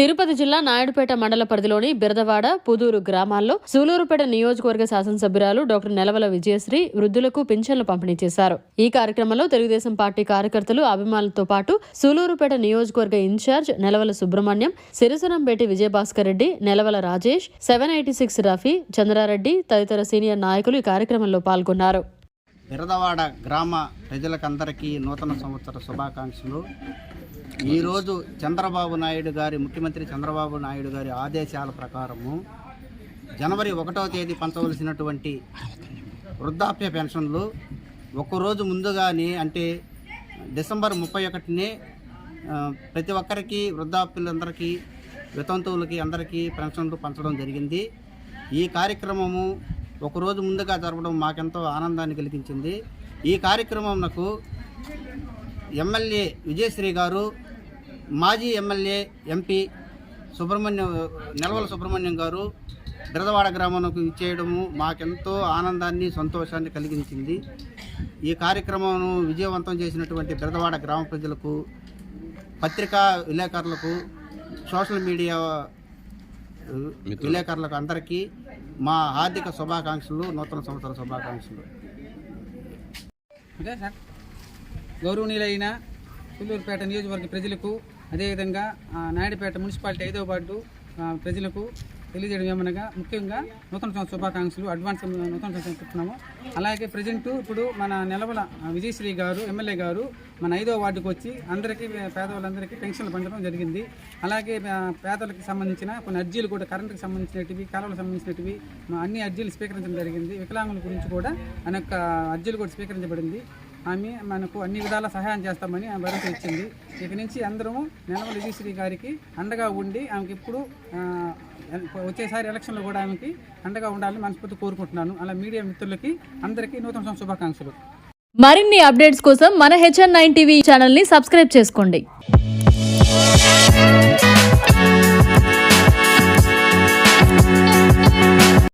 తిరుపతి జిల్లా నాయుడుపేట మండల పరిధిలోని బిరదవాడ పుదూరు గ్రామాల్లో సూలూరుపేట నియోజకవర్గ శాసనసభ్యురాలు డాక్టర్ నెలవల విజయశ్రీ వృద్ధులకు పింఛన్లు పంపిణీ చేశారు. ఈ కార్యక్రమంలో తెలుగుదేశం పార్టీ కార్యకర్తలు అభిమానులతో పాటు సూలూరుపేట నియోజకవర్గ incharge Nelavala Subrahmanyam Sirisanampeti Vijayabhaskar Reddy Nelavala Rajesh seven eighty six Rafi Chandra Reddy తదితర సీనియర్ నాయకులు ఈ కార్యక్రమంలో పాల్గొన్నారు. బిరదవాడ గ్రామ ప్రజలకందరికీ నూతన సంవత్సర శుభాకాంక్షలు. ఈరోజు చంద్రబాబు నాయుడు గారి ముఖ్యమంత్రి చంద్రబాబు నాయుడు గారి ఆదేశాల ప్రకారము జనవరి ఒకటవ తేదీ పంచవలసినటువంటి వృద్ధాప్య పెన్షన్లు ఒక్కరోజు ముందుగానే అంటే డిసెంబర్ ముప్పై ఒకటినే ప్రతి ఒక్కరికి వృద్ధాప్యులందరికీ వితంతువులకి అందరికీ పెన్షన్లు పంచడం జరిగింది. ఈ కార్యక్రమము ఒకరోజు ముందుగా జరపడం మాకెంతో ఆనందాన్ని కలిగించింది. ఈ కార్యక్రమం నాకు ఎమ్మెల్యే విజయశ్రీ గారు మాజీ ఎమ్మెల్యే ఎంపీ సుబ్రహ్మణ్యం నెలవల సుబ్రహ్మణ్యం గారు బిరదవాడ గ్రామంకు ఇచ్చేయడము మాకెంతో ఆనందాన్ని సంతోషాన్ని కలిగించింది. ఈ కార్యక్రమం విజయవంతం చేసినటువంటి బిరదవాడ గ్రామ ప్రజలకు పత్రికా విలేకరులకు సోషల్ మీడియా విలేకరులకు అందరికీ మా హార్దిక శుభాకాంక్షలు నూతన సంవత్సర శుభాకాంక్షలు. గౌరవనీయులైన పుల్లూరుపేట నియోజకవర్గ ప్రజలకు అదేవిధంగా నాయుడుపేట మున్సిపాలిటీ ఐదో వార్డు ప్రజలకు తెలియజేయడం ఏమనగా ముఖ్యంగా నూతన సంవత్సర శుభాకాంక్షలు అడ్వాన్స్ నూతన సంవత్సరం చెప్తున్నాము. అలాగే ప్రజెంట్ ఇప్పుడు మన నెలవల విజయశ్రీ గారు ఎమ్మెల్యే గారు మన ఐదో వార్డుకు వచ్చి అందరికీ పేదవాళ్ళందరికీ పెన్షన్లు పంచడం జరిగింది. అలాగే పేదలకు సంబంధించిన కొన్ని అర్జీలు కూడా కరెంటుకి సంబంధించినటివి కాలువలకు సంబంధించినటివి అన్ని అర్జీలు స్వీకరించడం జరిగింది. వికలాంగుల గురించి కూడా అనేక అర్జీలు కూడా స్వీకరించబడింది. ఆమె మనకు అన్ని విధాల సహాయం చేస్తామని ఆమె భరోసా ఇచ్చింది. ఇక నుంచి అందరము నెలవల విజయశ్రీ గారికి అండగా ఉండి ఆమెకి ఇప్పుడు వచ్చేసారి ఎలక్షన్లో కూడా ఆమెకి అండగా ఉండాలని మనస్ఫూర్తి కోరుకుంటున్నాను. అలా మీడియా మిత్రులకి అందరికీ నూతన సంవత్సర శుభాకాంక్షలు. మరిన్ని అప్డేట్స్ కోసం మన హెచ్ఎన్ నైన్ టీవీ ఛానల్ని సబ్స్క్రైబ్ చేసుకోండి.